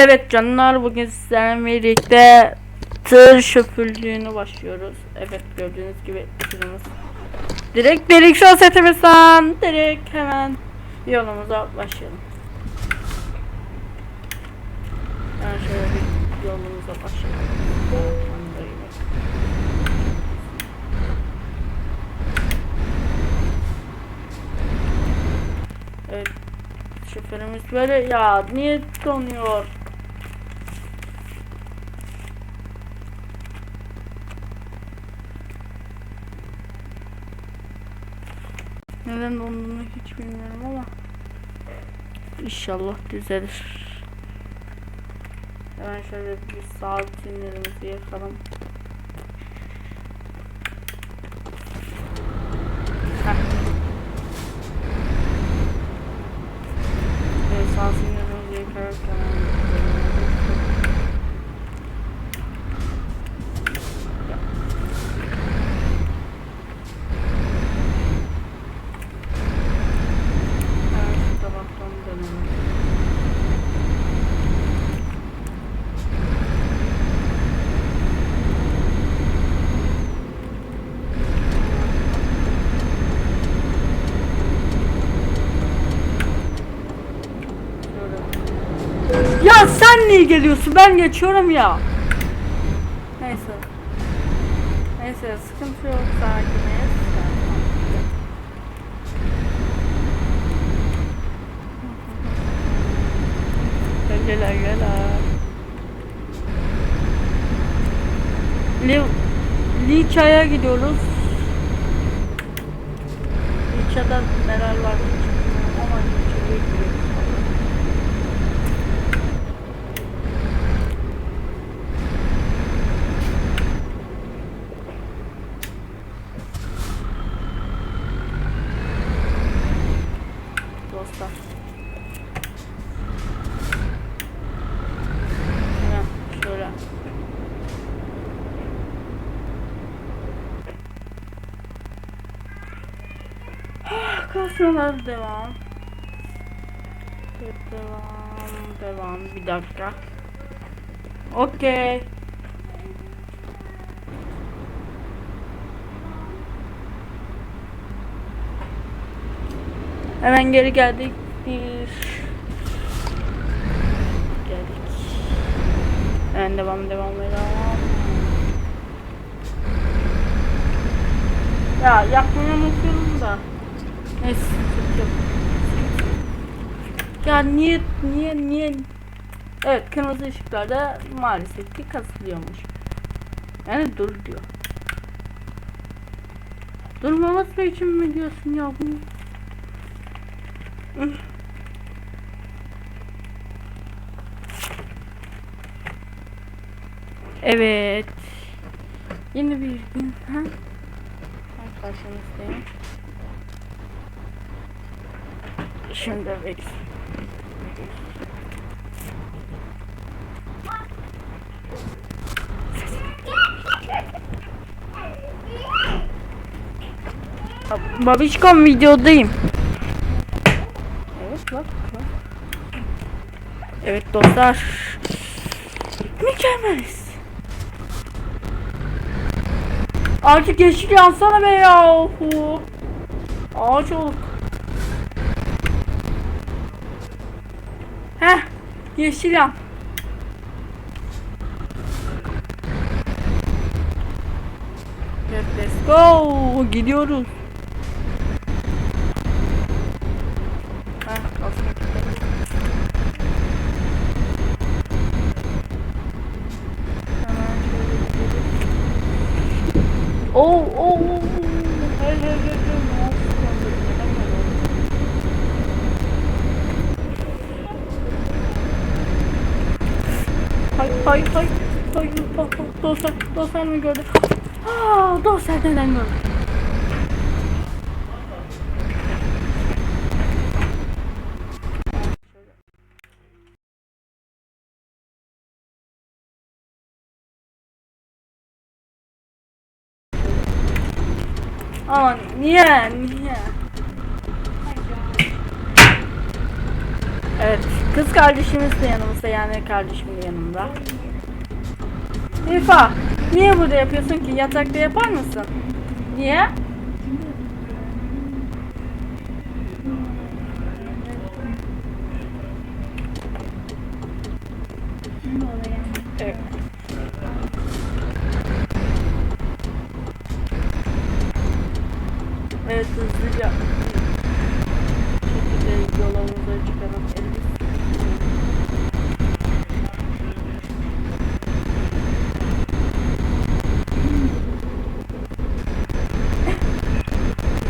Evet canlar bugün sizlerle birlikte tır şoförlüğünü başlıyoruz. Evet gördüğünüz gibi tırımız. Direkt direksiyon setimizden direkt hemen yolumuza başlayalım. Yani şöyle bir yolumuza başlayalım. Evet şoförümüz böyle ya niye donuyor? Neden donduğunu hiç bilmiyorum ama İnşallah düzelir. Hemen şöyle bir saat sinirimizi yakalım. Heh. Evet, sağ sinirimizi yakarken Hemen şu tabaktan dönelim. Şöyle. Ya sen niye geliyorsun? Ben geçiyorum ya. Neyse. Neyse sıkıntı yok sakiniz. Gel gel gel. Li Liça'ya gidiyoruz. Liça'da neler var ama Liça'ya gidiyoruz. Dostlar. Hemen şöyle. Kasmalar devam. Devam, devam. Bir dakika. Okey. Hemen geri geldik. Bir geldik. Hemen devam devam devam. Ya yapmayı unutuyorum da. Neyse sıkıntı yok. Ya niye niye niye Evet kırmızı ışıklarda maalesef ki kasılıyormuş. Yani dur diyor. Durmaması için mi diyorsun ya bunu? Evet. Yeni bir gün. Ha? Karşınızdayım. Şimdi bekle. Babişkom videodayım. Evet bak. bak. Evet dostlar. Mükemmeliz. Artık yeşil yansana be yahu. Ağaç olduk. Heh. Yeşil yan. Let's go. Gidiyoruz. Heh, aslında gidelim. Hemen şöyle gidelim. Oo, oo, oo. Hey, hey, hey, hey. Ne yapıyorsun? Neden böyle oldu? Hay hay hay. Hay bak bak dostlar mı gördü? Aa dostlar neden gördü? Niye niye? Evet, kız kardeşimiz de yanımızda yani kardeşim de yanımda. İrfa, niye burada yapıyorsun ki? Yatakta yapar mısın? Niye? Evet. Evet hızlıca şekilde yolumuza çıkalım.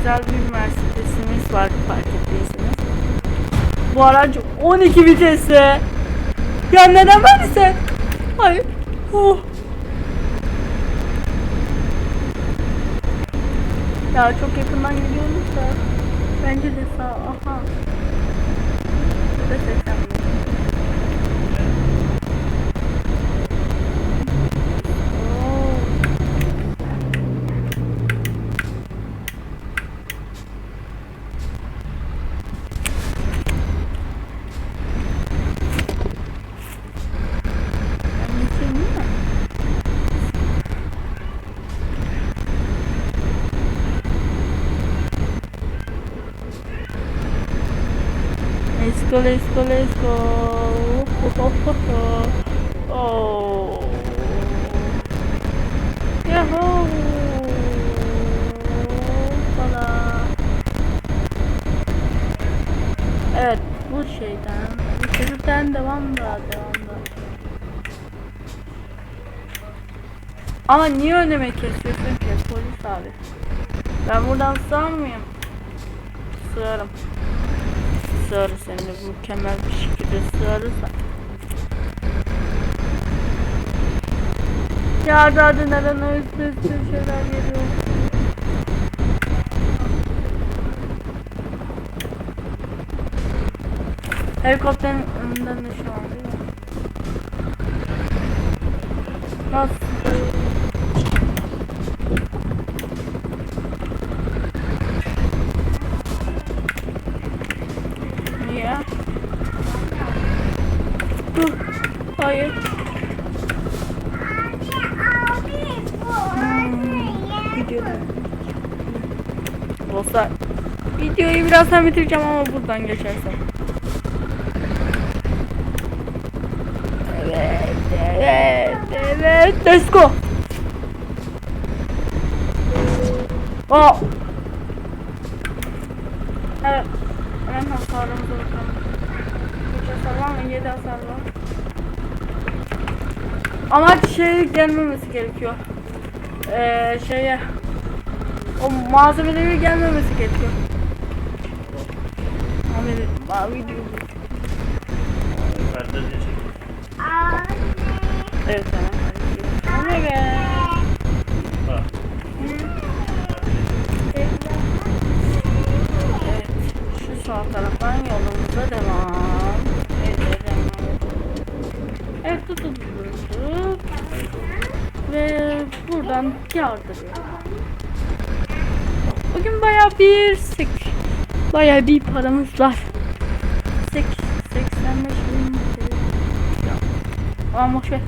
Güzel bir Mercedes'imiz var fark ettiyseniz. Bu araç 12 vitesli. Ya neden böylese? Hayır. Oh. Ya çok yakından gidiyoruz da. Bence de sağ. Aha. Bu da 80 mi? Oo. Ben geçeyim değil mi? Let's go, let's go, let's go. Oh, oh, oh, oh. Yahoo! Evet, bu şeyden, bu çocuktan devam da, devam da. Ama niye önüme kesiyorsun ki polis abi? Ben buradan sığar mıyım? Sığarım. De mükemmel bir şekilde sığarız da. Ya hadi hadi neden üstü üstü şeyler geliyor. Helikopterin önünden de şu an değil mi? Nasıl? Niye? Dur. Hayır. Videoda. Dostlar. Videoyu birazdan bitireceğim ama buradan geçersem. Evet, evet, evet. Let's go. Aa. Evet. Hemen hasarımıza bakalım. Kaç hasar var mı? 7 hasar var. Ama şey gelmemesi gerekiyor. Ee, şeye o malzemeleri gelmemesi gerekiyor. Mavi. Yukarıda diye çekiyor. Evet. Evet. Şu sağ taraftan yolumuza devam. Evet tutun tutun. Ve buradan yardırıyor. Bugün baya bir sek baya bir paramız var. Sek 85 bin Ya. Aman boş ver.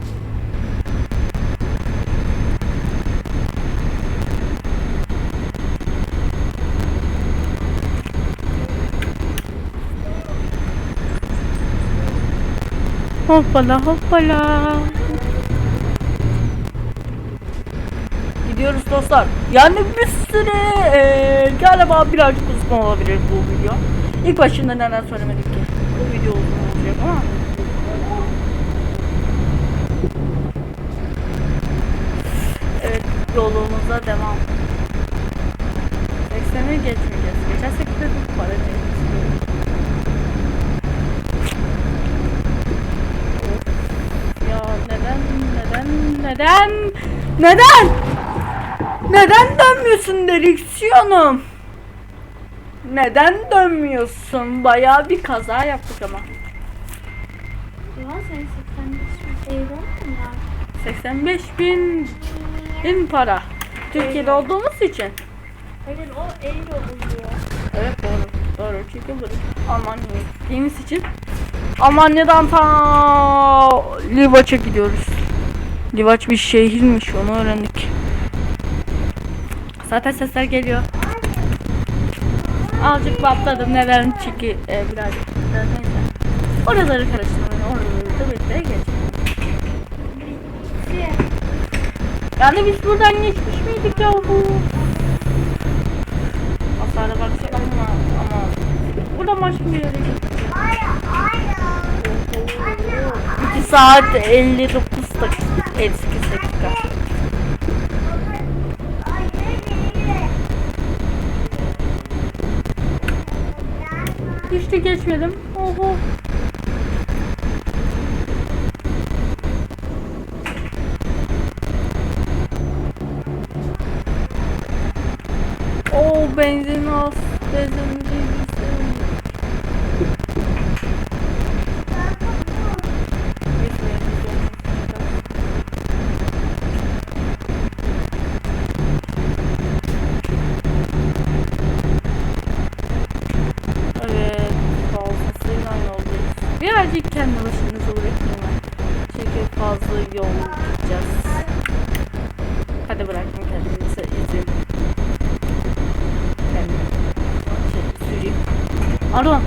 Hoppala hoppala. Gidiyoruz dostlar. Yani bir süre eee, galiba birazcık uzun olabilir bu video. İlk başında neden söylemedik Bu video uzun olacak ama. Evet yolumuza devam. 80'i geçmeyeceğiz. Geçersek de çok para. Ya neden neden neden neden neden dönmüyorsun direksiyonum? Neden dönmüyorsun? Bayağı bir kaza yaptık ama. Ulan sen 85 euro mu ya? 85 bin bin para. Türkiye'de olduğumuz için. Hayır o euro oluyor. Evet doğru. Doğru çünkü bu Almanya'ya gittiğimiz için Almanya'dan ta Livaç'a gidiyoruz. Livaç bir şehirmiş onu öğrendik. Zaten sesler geliyor. Azıcık patladım neden çünkü e, birazcık neyse. Oraları karıştırmayın oraları da bekle geç. Yani biz buradan geçmiş miydik ya bu? Hasara baksak ama ama buradan başka bir yere gittik. 2 saat 59 dakika 58 dakika. De geçmedim. Oho. Oo benzin az. Benzin. Evet, fazlasıyla yoldayız. Birazcık kendi başınıza bırakayım ben. Çünkü fazla yol gideceğiz. Hadi bırakın kendinizi izin. Ben şey, süreyim. Aron.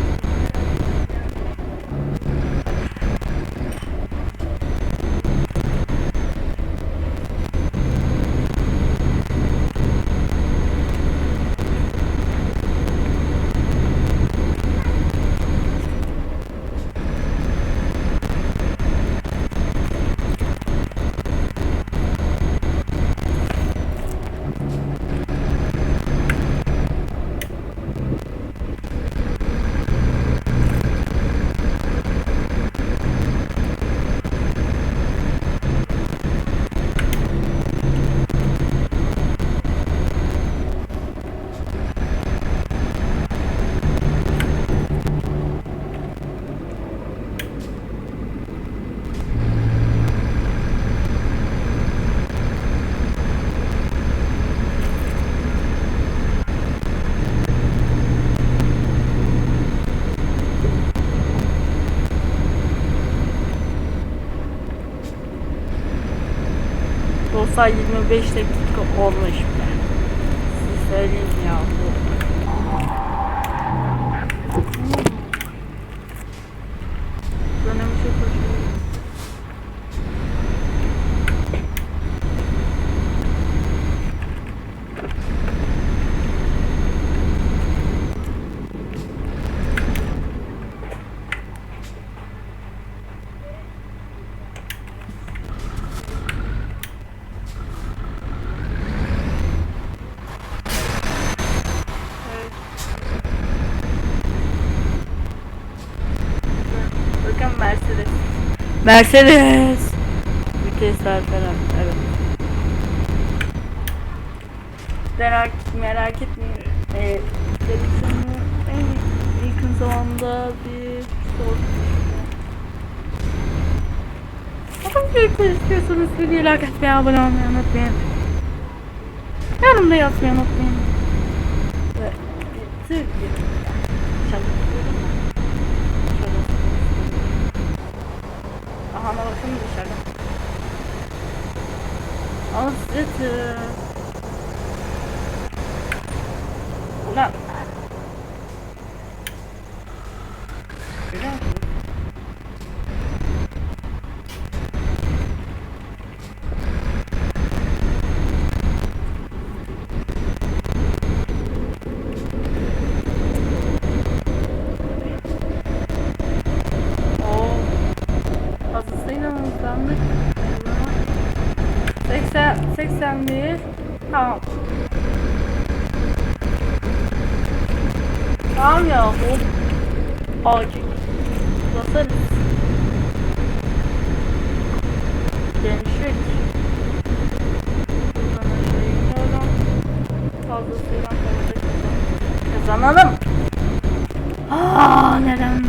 Olsa 25 dakika olmuş bile. Size söyleyeyim ya. Dönem çok hoşuma gitti. Evet. Bakın Mercedes. Mercedes. Vitesler falan. Evet. Merak, merak etmeyin. Ee, en yakın zamanda bir. Bakın büyükler istiyorsanız videoyu like etmeyi, abone olmayı unutmayın. Yanımda yatmayı unutmayın. Ve Türk çalışıyorum. Şöyle. Aha ama bakın dışarıda. Azıcık. Ulan. Musun? Oo. Fazlasıyla hızlandık. 80, 81. Tamam. Tamam ya. Hop. Acil. Basarız. Genişlik. Buradan aşağı iniyorum. Fazlasıyla fazla kazanalım. Aa neden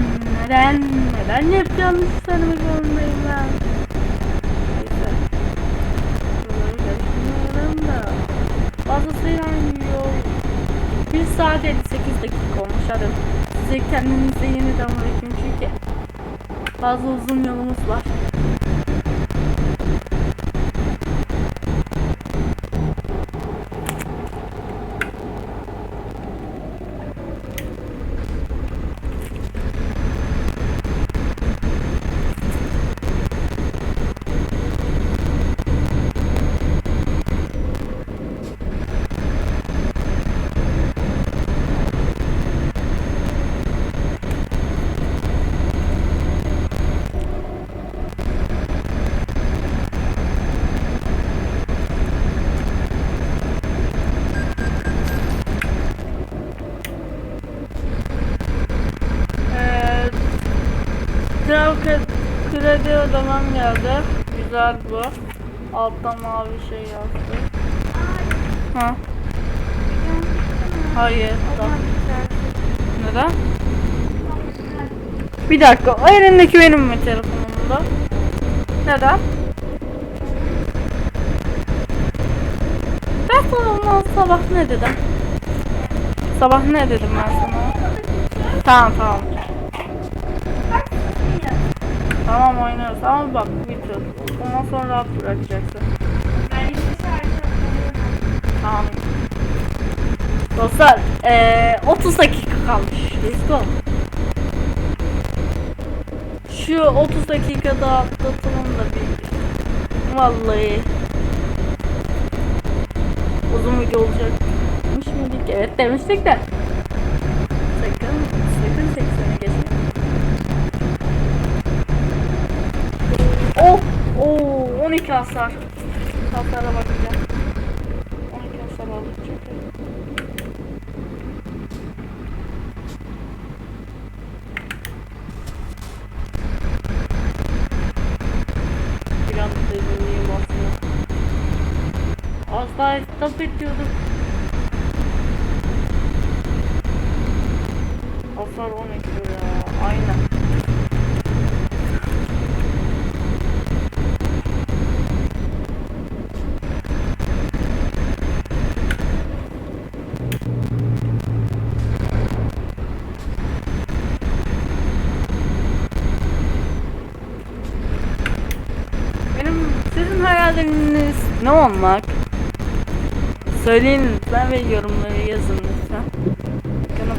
neden neden hep yanlış söylemek zorundayım ben? Neyse. Şuraları geçmiyorum da. Fazlasıyla yol. 1 saat 58 dakika olmuş hadi. Size kendinize yeniden bırakayım çünkü Fazla uzun yolumuz var. Ödemem geldi. Güzel bu. Altta mavi şey yazdı. Ha? Hayır. Neden? Bir dakika. O elindeki benim mi telefonumda? Neden? Ben sana sabah ne dedim? Sabah ne dedim ben sana? Tamam tamam. Tamam oynarız ama bak bitir. Ondan sonra rahat bırakacaksın. Tamam. Dostlar eee 30 dakika kalmış. Let's go. Şu 30 dakikada atlatalım da bir. Vallahi. Uzun video olacakmış mıydık? Evet demiştik de. 12 hasar. Hasara bakacağım. 12 hasar aldık çünkü. Bir an sözünlüyüm aslında. Az daha stop ediyordum. Hasar 12 ya. Aynen. Benim sizin hayaliniz ne olmak? Söyleyin lütfen ve yorumları yazın lütfen. Canım.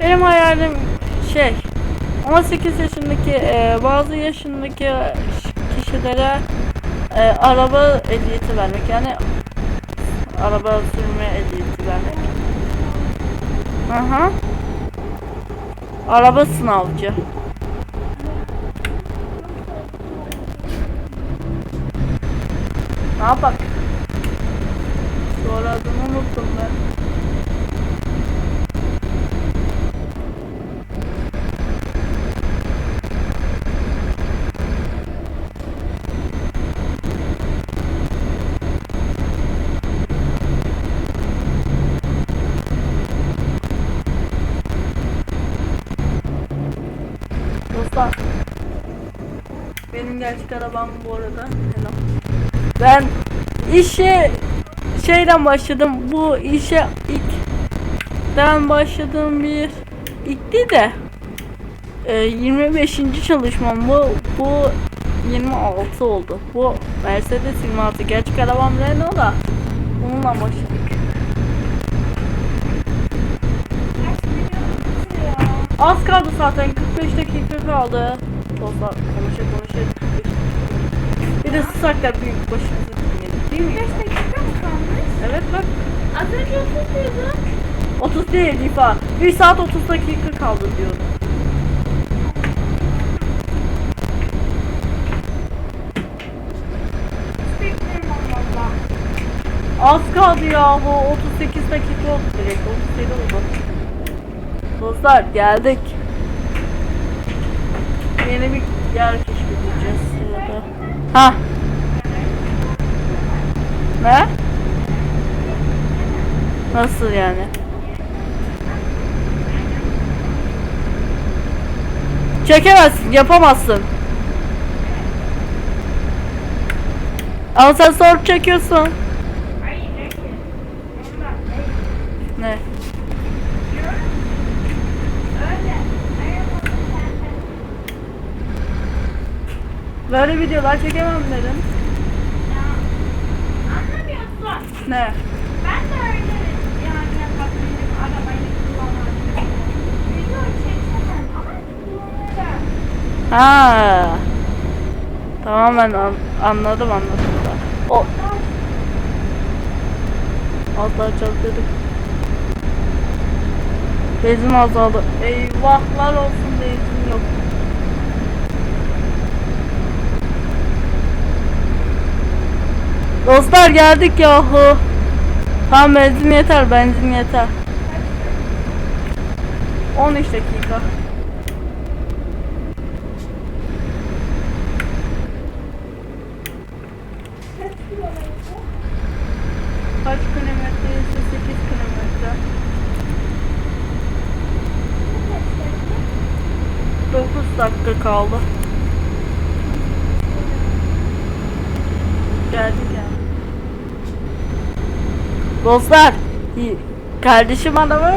Benim hayalim şey 18 yaşındaki e, bazı yaşındaki kişilere e, araba ehliyeti vermek yani araba sürme ehliyeti vermek. Aha. Araba sınavcı. Ne yapak? Doğru adını unuttum ben. Benim gerçek arabam bu arada. Ben işe şeyden başladım. Bu işe ilk ben başladığım bir ilkti de e, 25. çalışmam bu bu 26 oldu. Bu Mercedes 26 gerçek arabam Renault da onunla başladık. Az kaldı zaten 45 dakika kaldı. Dostlar konuşa konuşa 45 Bir de susaklar büyük başımızı dinledik değil mi? 5 dakika mı kalmış? Evet bak Az önce 30 diyordun. 30 değil İfa. 1 saat 30 dakika kaldı diyordu. Az kaldı yahu 38 dakika oldu direkt 37 oldu. Dostlar geldik. Yeni bir yer sırada. Ha. Ne? Nasıl yani? Çekemezsin, yapamazsın. Ama sen soru çekiyorsun. Hayır, hayır. Ondan değil. Ne? Öyle. Böyle videolar çekemem dedim. Ya anlamıyorsun. Ne? Ben de öyle yani yapabilirim. Arabayı kullanabilirim. Video çekemem ama kullanırım. Ha. Tamam ben an- anladım anladım. O az daha çalışıyorduk. Benzin azaldı. Eyvahlar olsun benzin yok. Dostlar geldik yahu. Tamam benzin yeter benzin yeter. 13 dakika. Kaç kilometre? Kaç kilometre? 8 kilometre. Kaç 9 dakika kaldı. Geldi geldi. Dostlar, kardeşim adamı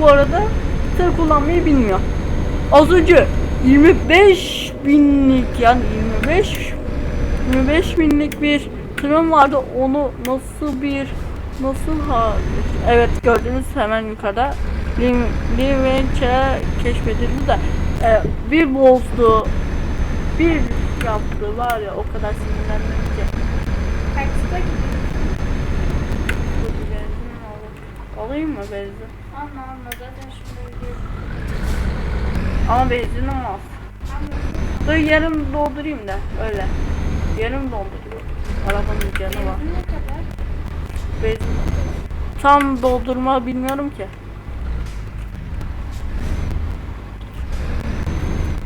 bu arada tır kullanmayı bilmiyor. Az önce 25 binlik yani 25 25 binlik bir tırım vardı. Onu nasıl bir nasıl ha evet gördüğünüz hemen yukarıda Livenç'e keşfedildi de e, bir bozdu bir yaptı var ya o kadar sinirlendim ki Kaçta gidiyor? Dur bir benzin alayım. Mı benzin? Anla anla zaten şimdi gidiyor. Ama benzinim az. Dur yarım doldurayım da öyle. Yarım doldurayım. Arabanın canı var. Ne kadar? Benzin. Tam doldurma bilmiyorum ki.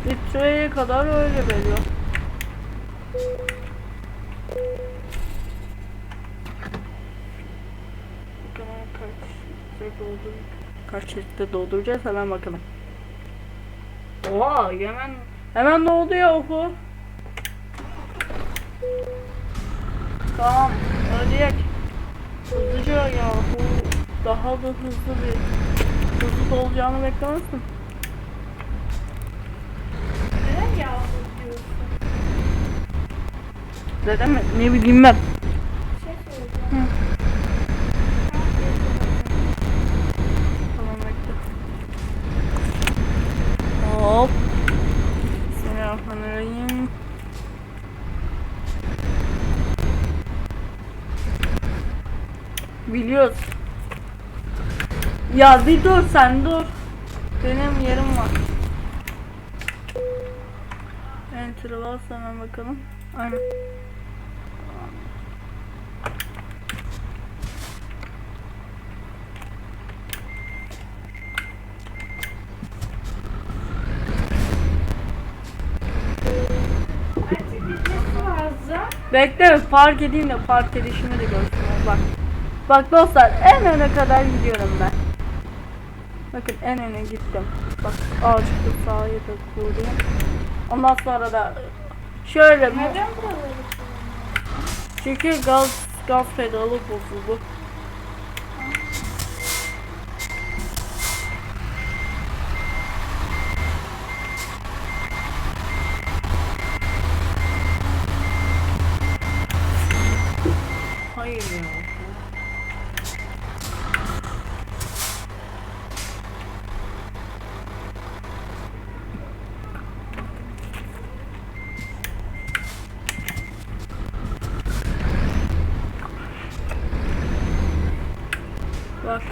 Litreye kadar öyle veriyor. Doldur kaç litre dolduracağız hemen bakalım. Oha hemen hemen ne oldu ya oku? Tamam ödeyek. Hızlıca ya bu daha da hızlı bir hızlı dolacağını beklemezsin. Neden yağmur diyorsun? Neden mi? Ne bileyim ben. Bir şey söyleyeceğim. Hı. Tamam bekle. Hop. Bismillahirrahmanirrahim. Biliyoruz. Ya bir dur sen dur. Benim yerim var. Enter'ı bas hemen bakalım. Aynen. Bekle fark edeyim de fark edişimi de görsünler bak. Bak dostlar en öne kadar gidiyorum ben. Bakın en öne gittim. Bak ağaçta sağa da kurayım. Ondan sonra da şöyle bu- Neden buraları çünkü gaz gaz pedalı bozuldu. Hayır ya. Var.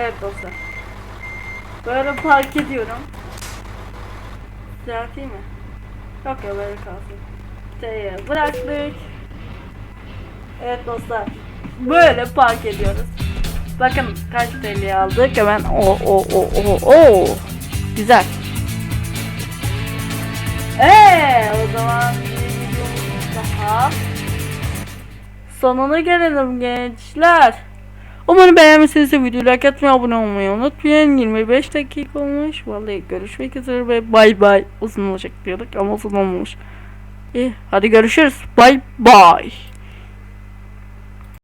Evet dostlar. Böyle park ediyorum. Düzelteyim mi? Yok ya böyle kalsın. T'ye bıraktık. Evet dostlar. Böyle park ediyoruz. Bakın kaç TL aldık hemen o o o o o Güzel. Eee o zaman da sonuna gelelim gençler. Umarım beğenmişsiniz. Videoyu like atmayı, abone olmayı unutmayın. 25 dakika olmuş. Vallahi görüşmek üzere ve bay bay. Uzun olacak diyorduk ama uzun olmamış. İyi hadi görüşürüz. Bay bay.